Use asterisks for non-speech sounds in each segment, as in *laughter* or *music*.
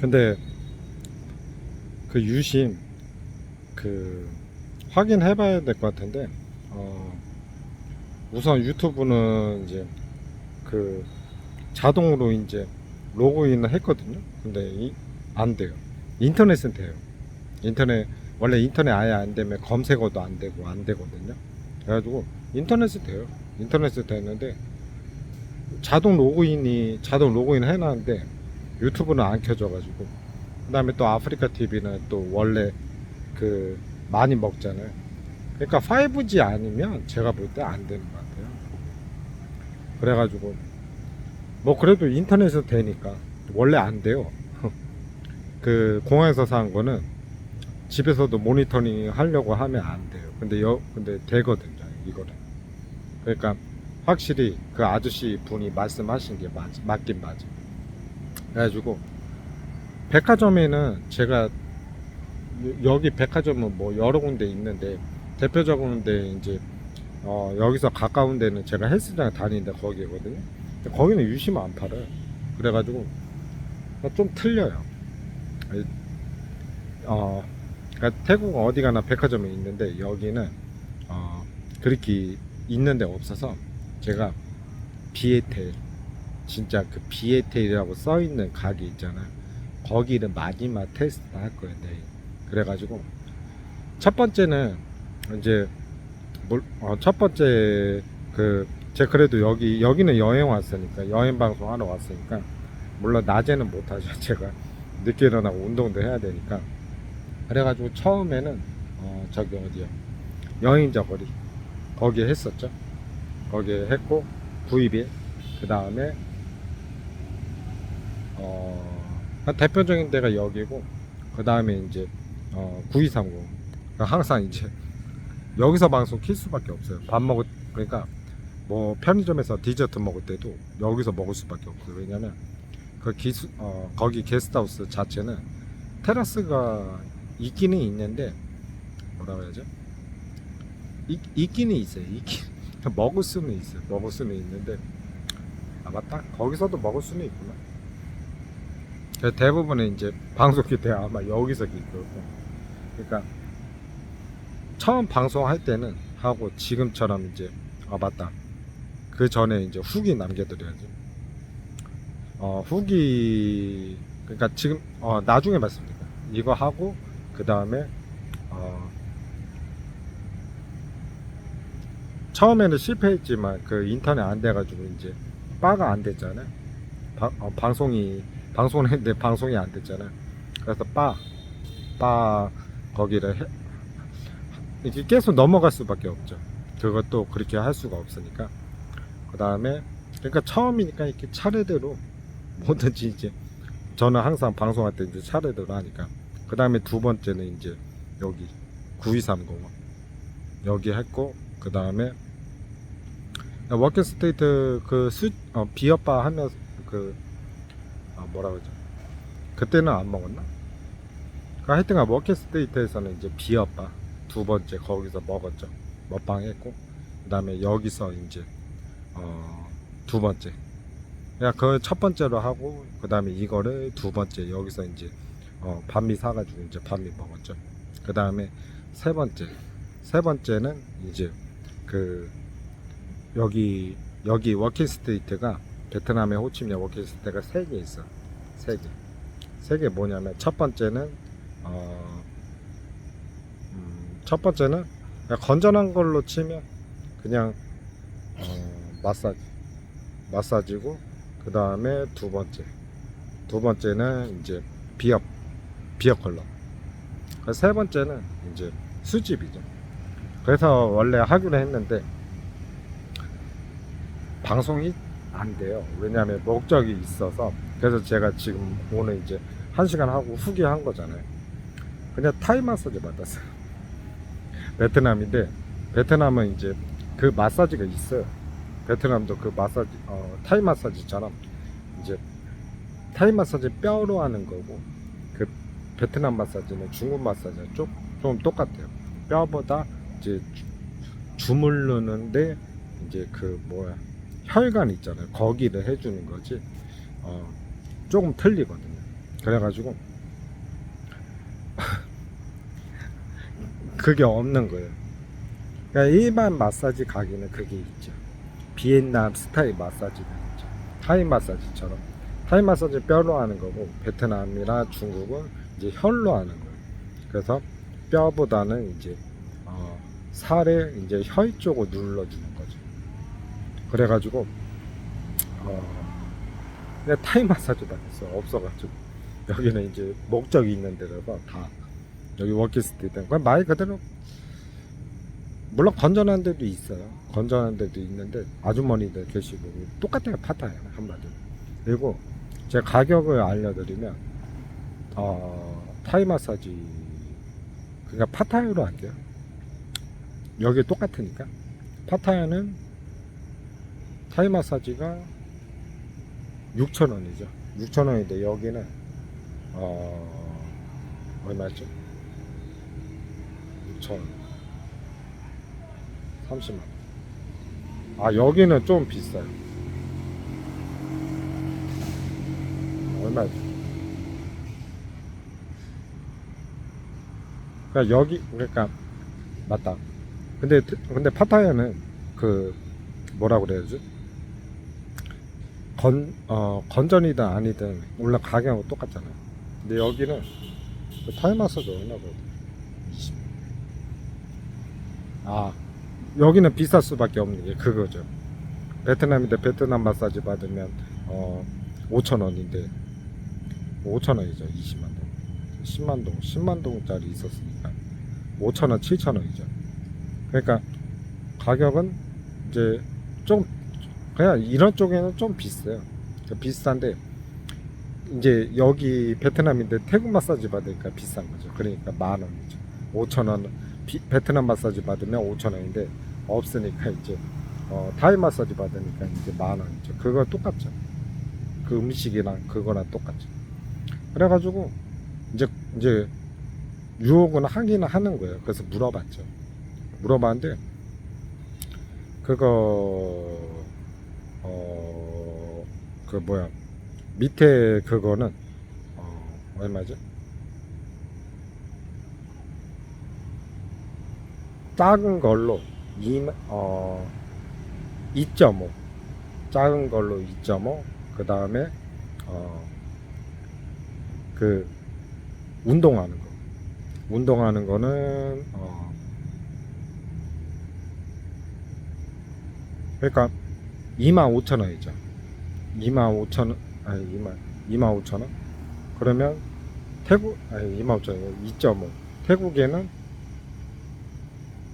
근데 그 유심 그 확인해 봐야 될 것 같은데 어 우선 유튜브는 이제 그 자동으로 이제 로그인을 했거든요. 근데 이, 안 돼요. 인터넷은 돼요. 인터넷 원래 인터넷 아예 안 되면 검색어도 안 되고 안 되거든요. 그래가지고 인터넷은 돼요. 인터넷은 되는데 자동 로그인이 자동 로그인 해놨는데 유튜브는 안 켜져가지고 그 다음에 또 아프리카 TV는 또 원래 그 많이 먹잖아요. 그러니까 5G 아니면 제가 볼 때 안 되는 것 같아요. 그래가지고 뭐 그래도 인터넷은 되니까 원래 안 돼요. *laughs* 그 공항에서 산 거는 집에서도 모니터링 하려고 하면 안 돼요. 근데 여 근데 되거든요. 이거는. 그러니까 확실히 그 아저씨 분이 말씀하신 게 맞, 맞긴 맞아. 그래가지고 백화점에는 제가 여- 여기 백화점은 뭐 여러 군데 있는데 대표적인 데 이제 어 여기서 가까운 데는 제가 헬스장 다니는데 거기거든요. 거기는 유심 안 팔아요. 그래가지고 좀 틀려요. 어 그러니까 태국 어디 가나 백화점에 있는데 여기는 어 그렇게 있는 데 없어서 제가 비에텔 진짜 그 비에텔이라고 써 있는 가게 있잖아요. 거기를 마지막 테스트 할 거예요, 내일. 그래가지고 첫 번째는 이제 뭘- 어, 첫 번째 그 제가 그래도 여기 여기는 여행 왔으니까 여행 방송 하러 왔으니까 물론 낮에는 못 하죠. *laughs* 제가 늦게 일어나고 운동도 해야 되니까 그래가지고 처음에는 어, 저기 어디야 여행자 거리 거기에 했었죠. 거기에 했고 구입에 그 다음에 어, 대표적인 데가 여기고 그 다음에 이제 어, 9230 그러니까 항상 이제 *laughs* 여기서 방송 킬 수밖에 없어요. 밥 먹을 그러니까 뭐 편의점에서 디저트 먹을 때도 여기서 먹을 수밖에 없어요. 왜냐면 그 기수 어, 거기 게스트하우스 자체는 테라스가 있기는 있는데 뭐라고 해야죠? 있, 있기는 있어요. 있긴 *laughs* 먹을 수는 있어요. 먹을 수는 있는데 아 맞다. 거기서도 먹을 수는 있구나. 대부분은 이제 방송기 때 아마 여기서 킬 거고. 그러니까 처음 방송할 때는 하고 지금처럼 이제 아 맞다. 그 전에 이제 후기 남겨드려야지. 어 후기 그러니까 지금 어 나중에 말씀드릴게요. 이거 하고 그 다음에 어 처음에는 실패했지만 그 인터넷 안 돼가지고 이제 바가 안 됐잖아요. 바- 어, 방송이 방송을 했는데 방송이 안 됐잖아요. 그래서 바, 바 거기를 해, 이렇게 계속 넘어갈 수밖에 없죠. 그것도 그렇게 할 수가 없으니까. 그 다음에 그러니까 처음이니까 이렇게 차례대로 뭐든지 이제 저는 항상 방송할 때 이제 차례대로 하니까. 그 다음에 두 번째는 이제 여기 9230 여기 했고 그 다음에 워킹 스테이트 그 수, 어, 비어바 하면서 그 아, 뭐라 그러죠? 그때는 안 먹었나? 그 하여튼간 워킹 스테이트에서는 이제 비어바 두 번째 거기서 먹었죠. 먹방 했고 그 다음에 여기서 이제 어, 두 번째 그냥 그첫 번째로 하고 그 다음에 이거를 두 번째 여기서 이제 어, 반미 사가지고 이제 반미 먹었죠. 그 다음에 세 번째 세 번째는 이제 그 여기 여기 워킹 스테이트가 베트남의 호치민의 워킹 스테이트가 세개 있어. 세 개. 세개 뭐냐면 첫 번째는 어, 음, 첫 번째는 건전한 걸로 치면 그냥 어, 마사지 마사지고 그 다음에 두 번째. 두 번째는 이제 비업 비업 컬러. 그세 번째는 이제 수집이죠. 그래서 원래 하기로 했는데 방송이 안 돼요. 왜냐하면 목적이 있어서. 그래서 제가 지금 오늘 이제 한 시간 하고 후기 한 거잖아요. 그냥 타이 마사지 받았어요. 베트남인데 베트남은 이제 그 마사지가 있어요. 베트남도 그 마사지 어, 타이 마사지처럼 이제 타이 마사지 뼈로 하는 거고 그 베트남 마사지는 중국 마사지는 좀, 좀 똑같아요. 뼈보다 이제 주- 주물르는데 이제 그 뭐야 혈관 있잖아요 거기를 해주는 거지 어, 조금 틀리거든요 그래가지고 *laughs* 그게 없는 거예요. 그러니까 일반 마사지 가게는 그게 있죠. 비엔남 스타일 마사지가 있죠. 타이 마사지처럼. 타이 마사지 뼈로 하는 거고 베트남이나 중국은 이제 혈로 하는 거예요. 그래서 뼈보다는 이제 어, 살에 이제 혈 쪽을 눌러주는. 그래가지고 어, 그냥 타이 마사지도 했어. 없어가지고. 여기는 이제 목적이 있는 데라서 다 여기 워키스트리트 그냥 말 그대로 물론 건전한 데도 있어요. 건전한 데도 있는데 아주머니들 계시고 똑같아요 파타야 한마디로. 그리고 제 가격을 알려드리면 어, 타이 마사지 그러니까 파타야로 할게요. 여기 똑같으니까. 파타야는 타이 마사지가 6,000원이죠. 6,000원인데 여기는 어 얼마였죠? 6,000원. 30만 아 여기는 좀 비싸요. 얼마였죠? 그러니까 여기 그러니까 맞다. 근데 근데 파타야는 그 뭐라 그래야지 건, 어, 건전이든 아니든 물론 가격은 똑같잖아요. 근데 여기는 그 타이 마사지 얼마 거든 20. 아 여기는 비쌀 수밖에 없는 게 그거죠. 베트남인데 베트남 마사지 받으면 어 5천 원인데 5천 원이죠 20만 동. 10만 동 10만 동짜리 있었으니까 5천 원 7천 원이죠. 그러니까 가격은 이제 좀 그냥 이런 쪽에는 좀 비싸요. 그러니까 비싼데 이제 여기 베트남인데 태국 마사지 받으니까 비싼 거죠. 그러니까 만 원이죠. 5천 원 비- 베트남 마사지 받으면 5천 원인데 없으니까 이제 어, 타이 마사지 받으니까 이제 만 원이죠. 그거 똑같죠. 그 음식이랑 그거랑 똑같죠. 그래가지고 이제 이제 유혹은 하기는 하는 거예요. 그래서 물어봤죠. 물어봤는데 그거 어, 그 뭐야 밑에 그거는 어, 얼마죠? 작은 걸로 2, 어, 2.5 작은 걸로 2.5 그 다음에 어, 그 운동하는 거. 운동하는 거는 어, 그러니까 25,000원이죠. 25,000원 아니 2만 25,000원. 그러면 태국 아니 25,000원 2.5. 태국에는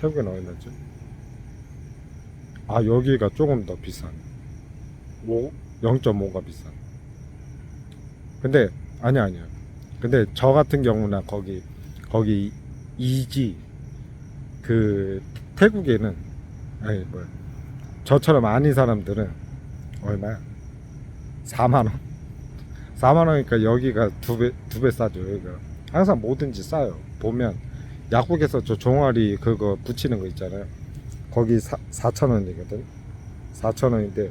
태국에는 얼마죠? 아 여기가 조금 더 비싼. 5 0.5가 비싼. 근데 아니 아니야. 근데 저 같은 경우나 거기 거기 이지 그 태국에는 아니 뭐 저처럼 아닌 사람들은 얼마야? 4만 원. 4만 원이니까 여기가 두 배 두 배 싸죠. 여기가 항상 뭐든지 싸요. 보면 약국에서 저 종아리 그거 붙이는 거 있잖아요. 거기 4, 4천 원이거든. 4천 원인데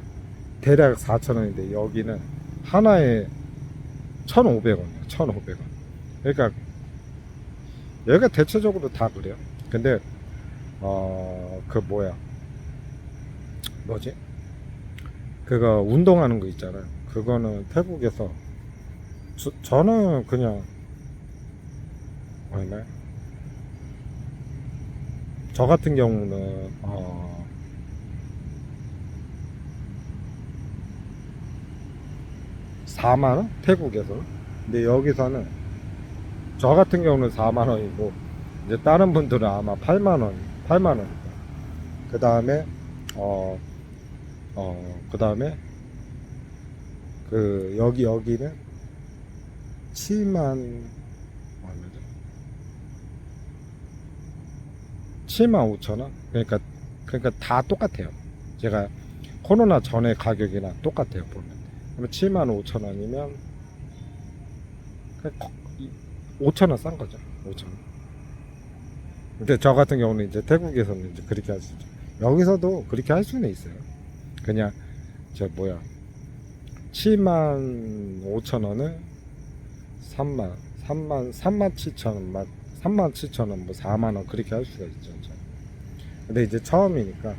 대략 4천 원인데 여기는 하나에 1,500원이야. 1,500원. 그러니까 여기가 대체적으로 다 그래요. 근데 어 그 뭐야? 뭐지? 그거 운동하는 거 있잖아요. 그거는 태국에서 저, 저는 그냥 얼마? 저 같은 경우는 어 4만 원? 태국에서. 근데 여기서는 저 같은 경우는 4만 원이고 이제 다른 분들은 아마 8만 원, 8만 원이고. 그 다음에 어, 어, 그 다음에 그 여기 여기는 7만 얼마죠? 7만 5천 원? 그러니까 그러니까 다 똑같아요. 제가 코로나 전에 가격이랑 똑같아요 보면. 그러면 7만 5천 원이면 5천 원 싼 거죠. 5천 원. 근데 저 같은 경우는 이제 태국에서는 이제 그렇게 할수 있죠. 여기서도 그렇게 할 수는 있어요. 그냥 저 뭐야 7만 5천 원을 3만 3만 3만 7천 원 3만 7천 원뭐 4만 원 그렇게 할 수가 있죠. 근데 이제 처음이니까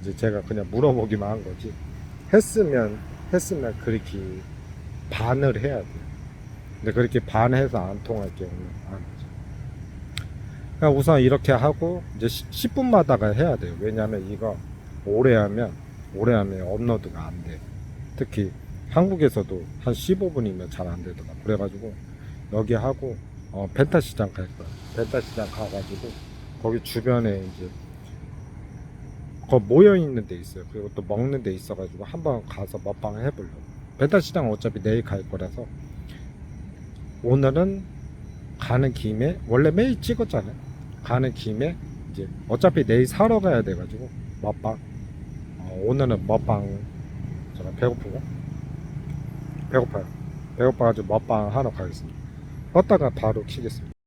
이제 제가 그냥 물어보기만 한 거지. 했으면 했으면 그렇게 반을 해야 돼 근데 그렇게 반해서 안 통할 경우는 안 하죠. 그냥 우선 이렇게 하고 이제 10분마다가 해야 돼요. 왜냐하면 이거 오래 하면 오래 하면 업로드가 안 돼. 특히 한국에서도 한 15분이면 잘 안 되더라. 그래가지고 여기 하고 어, 벤타 시장 갈 거야. 벤타 시장 가가지고 거기 주변에 이제 거 모여 있는 데 있어요. 그리고 또 먹는 데 있어가지고 한번 가서 먹방 해보려고. 벤타 시장 어차피 내일 갈 거라서 오늘은 가는 김에 원래 매일 찍었잖아요. 가는 김에 이제 어차피 내일 사러 가야 돼가지고 먹방 어, 오늘은 먹방. 제가 배고프고. 배고파요. 배고파가지고 먹방 하러 가겠습니다. 껐다가 바로 키겠습니다